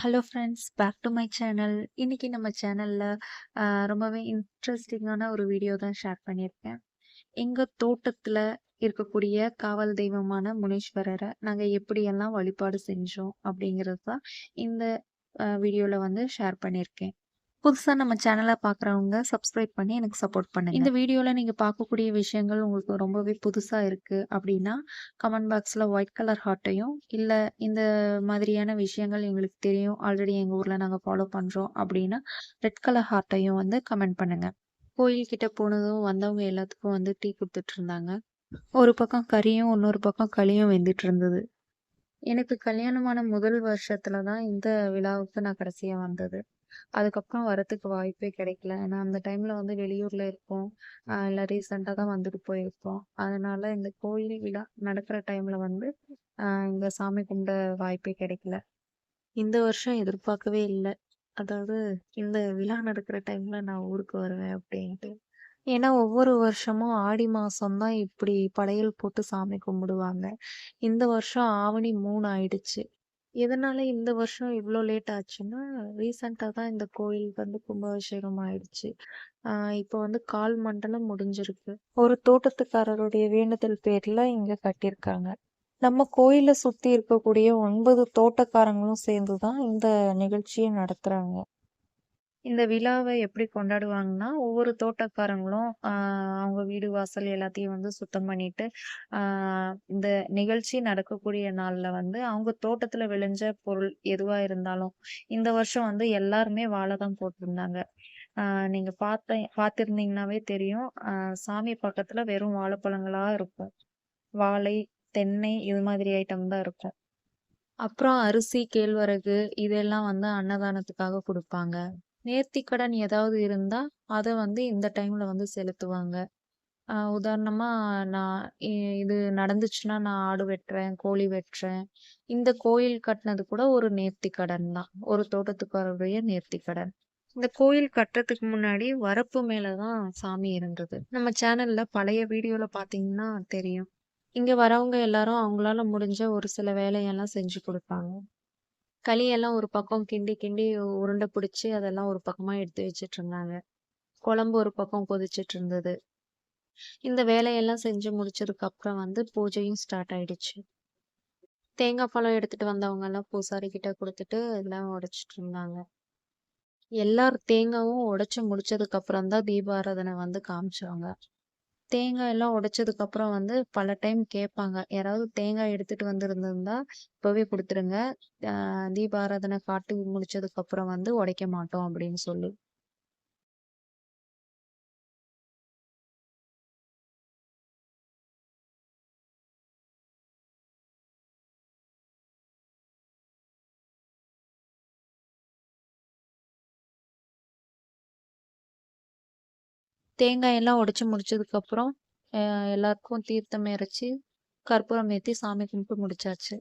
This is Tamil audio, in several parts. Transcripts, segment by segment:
Hello friends back to my channel இன்றைக்கி நம்ம சேனலில் ரொம்பவே இன்ட்ரெஸ்டிங்கான ஒரு வீடியோ தான் ஷேர் பண்ணியிருக்கேன். எங்கள் தோட்டத்தில் இருக்கக்கூடிய காவல் தெய்வமான முனீஸ்வரரை நாங்கள் எப்படியெல்லாம் வழிபாடு செஞ்சோம் அப்படிங்கிறது தான் இந்த வீடியோவில் வந்து ஷேர் பண்ணியிருக்கேன். புதுசாக நம்ம சேனலை பார்க்குறவங்க சப்ஸ்கிரைப் பண்ணி எனக்கு சப்போர்ட் பண்ணுங்க. இந்த வீடியோவில் நீங்கள் பார்க்கக்கூடிய விஷயங்கள் உங்களுக்கு ரொம்பவே புதுசாக இருக்குது அப்படின்னா, கமெண்ட் பாக்ஸில் ஒயிட் கலர் ஹார்ட்டையும், இல்லை இந்த மாதிரியான விஷயங்கள் எங்களுக்கு தெரியும். ஆல்ரெடி எங்கள் ஊரில் நாங்கள் ஃபாலோ பண்ணுறோம் அப்படின்னா, ரெட் கலர் ஹார்ட்டையும் வந்து கமெண்ட் பண்ணுங்கள் கோயில்கிட்ட போனதும் வந்தவங்க எல்லாத்துக்கும் வந்து டீ கொடுத்துட்டு இருந்தாங்க. ஒரு பக்கம் கறியும், இன்னொரு பக்கம் களியும் வெந்துட்டு இருந்தது. எனக்கு கல்யாணமான முதல் வருஷத்துல தான் இந்த விழாவுக்கு நான் கடைசியாக வந்தது. அதுக்கப்புறம் வரத்துக்கு வாய்ப்பே கிடைக்கல. ஏன்னா அந்த டைம்ல வந்து வெளியூர்ல இருப்போம். இல்லை ரீசெண்டாக தான் வந்துட்டு போயிருப்போம். அதனால இந்த கோயில் விழா நடக்கிற டைம்ல வந்து அ இங்க சாமி கும்பிட வாய்ப்பே கிடைக்கல. இந்த வருஷம் எதிர்பார்க்கவே இல்லை அதாவது இந்த விழா நடக்கிற டைம்ல நான் ஊருக்கு வருவேன் அப்படின்ட்டு. ஏன்னா ஒவ்வொரு வருஷமும் ஆடி மாசம் தான் இப்படி படையல் போட்டு சாமி கும்பிடுவாங்க. இந்த வருஷம் ஆவணி மூணு ஆயிடுச்சு. எதனால இந்த வருஷம் இவ்வளோ லேட் ஆச்சுன்னா, ரீசெண்டாக தான் இந்த கோயில் வந்து கும்பாபிஷேகம் ஆயிடுச்சு. இப்போ வந்து கால் மண்டலம் முடிஞ்சிருக்கு. ஒரு தோட்டத்துக்காரருடைய வேண்டுதல் பேர்ல இங்க கட்டியிருக்காங்க. நம்ம கோயிலை சுத்தி இருக்கக்கூடிய ஒன்பது தோட்டக்காரங்களும் சேர்ந்து தான் இந்த நிகழ்ச்சியை நடத்துறாங்க. இந்த விழாவை எப்படி கொண்டாடுவாங்கன்னா, ஒவ்வொரு தோட்டக்காரங்களும் அவங்க வீடு வாசல் எல்லாத்தையும் வந்து சுத்தம் பண்ணிட்டு, இந்த நிகழ்ச்சி நடக்கக்கூடிய நாள்ல வந்து அவங்க தோட்டத்துல விளைஞ்ச பொருள் எதுவா இருந்தாலும், இந்த வருஷம் வந்து எல்லாருமே வாழை தான் போட்டிருந்தாங்க. நீங்க பார்த்த பார்த்திருந்தீங்கன்னாவே தெரியும். சாமி பக்கத்துல வெறும் வாழைப்பழங்களா இருக்கும். வாழை, தென்னை இது மாதிரி ஐட்டம் தான் இருக்கும். அப்புறம் அரிசி, கேழ்வரகு இதெல்லாம் வந்து அன்னதானத்துக்காக கொடுப்பாங்க நேர்த்திக்கடன் ஏதாவது இருந்தால் அதை வந்து இந்த டைமில் வந்து செலுத்துவாங்க. உதாரணமாக நான் இ இது நடந்துச்சுன்னா, நான் ஆடு வெட்டுறேன், கோழி வெட்டுறேன். இந்த கோயில் கட்டினது கூட ஒரு நேர்த்தி கடன் தான். ஒரு தோட்டத்துக்காரருடைய நேர்த்திக்கடன். இந்த கோயில் கட்டுறதுக்கு முன்னாடி வரப்பு மேலே தான் சாமி இருந்தது. நம்ம சேனலில் பழைய வீடியோவில் பார்த்தீங்கன்னா தெரியும். இங்கே வரவங்க எல்லாரும் அவங்களால முடிஞ்ச ஒரு சில வேலையெல்லாம் செஞ்சு கொடுப்பாங்க களியெல்லாம் ஒரு பக்கம் கிண்டி கிண்டி உருண்டை பிடிச்சி அதெல்லாம் ஒரு பக்கமா எடுத்து வச்சுட்டு இருந்தாங்க. குழம்பு ஒரு பக்கம் கொதிச்சிட்டு இருந்தது. இந்த வேலையெல்லாம் செஞ்சு முடிச்சதுக்கு அப்புறம் வந்து பூஜையும் ஸ்டார்ட் ஆயிடுச்சு. தேங்காய் பழம் எடுத்துட்டு வந்தவங்க எல்லாம் பூசாரி கிட்ட குடுத்துட்டு எல்லாம் உடைச்சிட்டு இருந்தாங்க. எல்லார் தேங்காவும் உடைச்சு முடிச்சதுக்கு அப்புறம் தான் தீபாராதனை வந்து காமிச்சாங்க. தேங்காய் எல்லாம் உடைச்சதுக்கு அப்புறம் வந்து பல டைம் கேட்பாங்க. யாராவது தேங்காய் எடுத்துட்டு வந்திருந்திருந்தா இப்பவே குடுத்துருங்க. தீபாராதனை காட்டி முடிச்சதுக்கு அப்புறம் வந்து உடைக்க மாட்டோம் அப்படின்னு சொல்லி. தேங்காய் எல்லாம் உடைச்சு முடிச்சதுக்கப்புறம் எல்லாருக்கும் தீர்த்தம் இறைச்சி கற்பூரம் ஏற்றி சாமி கும்பிட்டு முடிச்சாச்சு.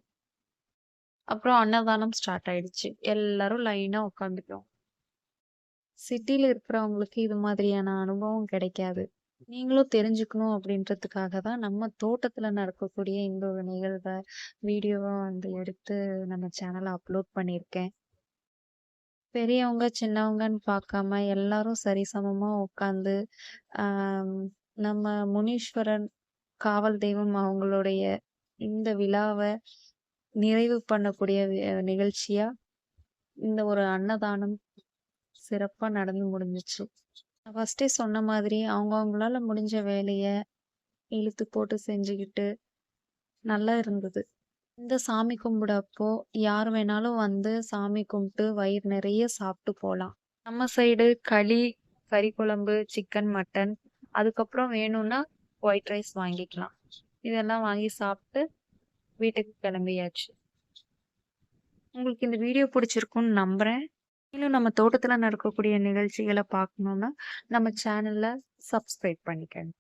அப்புறம் அன்னதானம் ஸ்டார்ட் ஆயிடுச்சு. எல்லாரும் லைனாக உட்காந்துட்டோம். சிட்டியில் இருக்கிறவங்களுக்கு இது மாதிரியான அனுபவம் கிடைக்காது. நீங்களும் தெரிஞ்சுக்கணும் அப்படின்றதுக்காக தான் நம்ம தோட்டத்தில் நடக்கக்கூடிய இந்த ஒரு நிகழ்வை வீடியோவாக வந்து எடுத்து நம்ம சேனலை அப்லோட் பண்ணியிருக்கேன். பெரியவங்க, சின்னவங்கன்னு பார்க்காம எல்லாரும் சரிசமமாக உட்காந்து, நம்ம முனீஸ்வரன் காவல் தெய்வம் அவங்களுடைய இந்த விழாவை நிறைவு பண்ணக்கூடிய நிகழ்ச்சியாக நிகழ்ச்சியா, இந்த ஒரு அன்னதானம் சிறப்பாக நடந்து முடிஞ்சிச்சு ஃபஸ்ட்டே ஃபர்ஸ்ட்டே சொன்ன மாதிரி அவங்கவுங்களால முடிஞ்ச வேலையை இழுத்து போட்டு செஞ்சுக்கிட்டு நல்லா இருந்தது. இந்த சாமி கும்பிடப்போ யார் வேணாலும் வந்து சாமி கும்பிட்டு வயிறு நிறைய சாப்பிட்டு போகலாம் நம்ம சைடு களி, கறி குழம்பு, சிக்கன், மட்டன் அதுக்கப்புறம் வேணும்னா ஒயிட் ரைஸ் வாங்கிக்கலாம். இதெல்லாம் வாங்கி சாப்பிட்டு வீட்டுக்கு கிளம்பியாச்சு. உங்களுக்கு இந்த வீடியோ பிடிச்சிருக்கும்னு நம்புகிறேன் மேலும் நம்ம தோட்டத்தில் நடக்கக்கூடிய நிகழ்ச்சிகளை பார்க்கணுன்னா நம்ம சேனலில் சப்ஸ்கிரைப் பண்ணிக்கணும்